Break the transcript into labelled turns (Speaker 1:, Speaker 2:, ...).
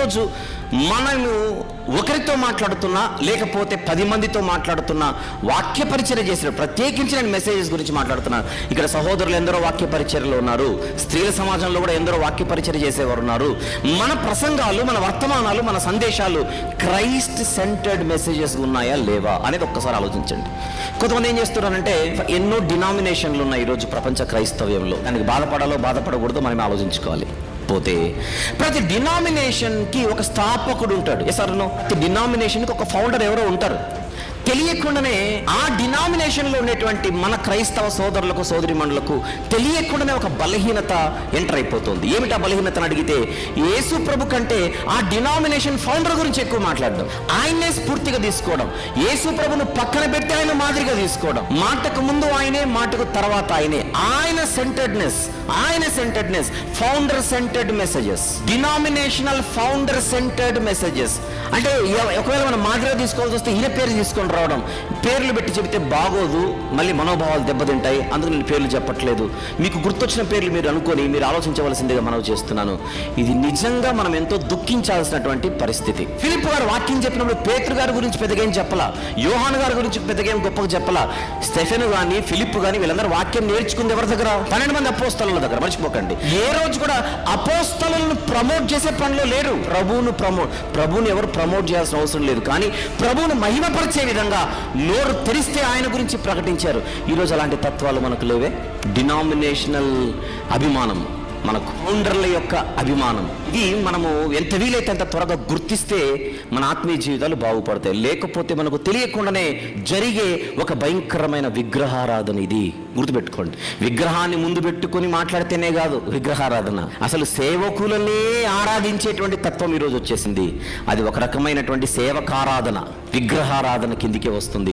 Speaker 1: ఈరోజు మనము ఒకరితో మాట్లాడుతున్నా లేకపోతే పది మందితో మాట్లాడుతున్నా వాక్య పరిచర్య చేసిన ప్రత్యేకించి నేను మెసేజెస్ గురించి మాట్లాడుతున్నాను ఇక్కడ సహోదరులు ఎందరో వాక్య పరిచర్యలో ఉన్నారు. స్త్రీల సమాజంలో కూడా ఎందరో వాక్య పరిచర్య చేసేవారు ఉన్నారు. మన ప్రసంగాలు మన వర్తమానాలు మన సందేశాలు క్రైస్ట్ సెంటర్డ్ మెసేజెస్ ఉన్నాయా లేవా అనేది ఒక్కసారి ఆలోచించండి. కొంతమంది ఏం చేస్తున్నారంటే ఎన్నో డినామినేషన్లు ఉన్నాయి ఈరోజు ప్రపంచ క్రైస్తవ్యంలో. దానికి బాధపడాలో బాధపడకూడదు మనం ఆలోచించుకోవాలి. పోతే ప్రతి డినామినేషన్కి ఒక స్థాపకుడు ఉంటాడు. ఎస్ అర్నో ప్రతి డినామినేషన్కి ఒక ఫౌండర్ ఎవరో ఉంటారు. తెలియకుండానే ఆ డినామినేషన్లో ఉండేటువంటి మన క్రైస్తవ సోదరులకు సోదరిమణులకు తెలియకుండానే ఒక బలహీనత ఎంటర్ అయిపోతుంది. ఏమిటి ఆ బలహీనతను అడిగితే యేసు ప్రభు కంటే ఆ డినామినేషన్ ఫౌండర్ గురించి ఎక్కువ మాట్లాడడం ఆయన్నే స్ఫూర్తిగా తీసుకోవడం యేసు ప్రభును పక్కన పెట్టి ఆయన మాదిరిగా తీసుకోవడం మాటకు ముందు ఆయనే మాటకు తర్వాత ఆయనే ఆయన సెంటర్డ్నెస్ ఆయన centredness founder centred messages denominational founder centred messages అంటే ఒకవేళ మనం మాదిరిగా తీసుకోవాల్సి వస్తే ఈయన పేరు తీసుకొని రావడం. పేర్లు పెట్టి చెబితే బాగోదు మళ్ళీ మనోభావాలు దెబ్బతింటాయి. అందుకు నేను పేర్లు చెప్పట్లేదు. మీకు గుర్తొచ్చిన పేర్లు మీరు అనుకొని మీరు ఆలోచించవలసిందిగా మనవి చేస్తున్నాను. ఇది నిజంగా మనం ఎంతో దుఃఖించాల్సినటువంటి పరిస్థితి. ఫిలిప్ గారు వాక్యం చెప్పినప్పుడు పేతురు గారి గురించి పెద్దగా ఏం చెప్పలా? యోహాన్ గారి గురించి పెద్దగా ఏం గొప్పగా చెప్పలా? స్టెఫెన్ గాని ఫిలిప్ కానీ వీళ్ళందరూ వాక్యం నేర్చుకుంది ఎవరి దగ్గర? పన్నెండు మంది అపోస్తల దగ్గర. మర్చిపోకండి. ఏ రోజు కూడా అపోస్తలను ప్రమోట్ చేసే పనిలో లేరు. ప్రభువును ప్రమోట్ ప్రభువుని ఎవరు ప్రమోట్ చేయాల్సిన అవసరం లేదు. కానీ ప్రభువును మహిమపరిచే విధంగా నోరు తెరిస్తే ఆయన గురించి ప్రకటించారు. ఈరోజు అలాంటి తత్వాలు మనకు లేవే. డినామినేషనల్ అభిమానం. మన కౌండర్ల యొక్క అభిమానం. ఇది మనము ఎంత వీలైతే అంత త్వరగా గుర్తిస్తే మన ఆత్మీయ జీవితాలు బాగుపడతాయి. లేకపోతే మనకు తెలియకుండానే జరిగే ఒక భయంకరమైన విగ్రహారాధన ఇది. గుర్తుపెట్టుకోండి. విగ్రహాన్ని ముందు పెట్టుకొని మాట్లాడితేనే కాదు విగ్రహారాధన. అసలు సేవకులనే ఆరాధించేటువంటి తత్వం ఈరోజు వచ్చేసింది. అది ఒక రకమైనటువంటి సేవకారాధన. విగ్రహారాధన కిందికే వస్తుంది.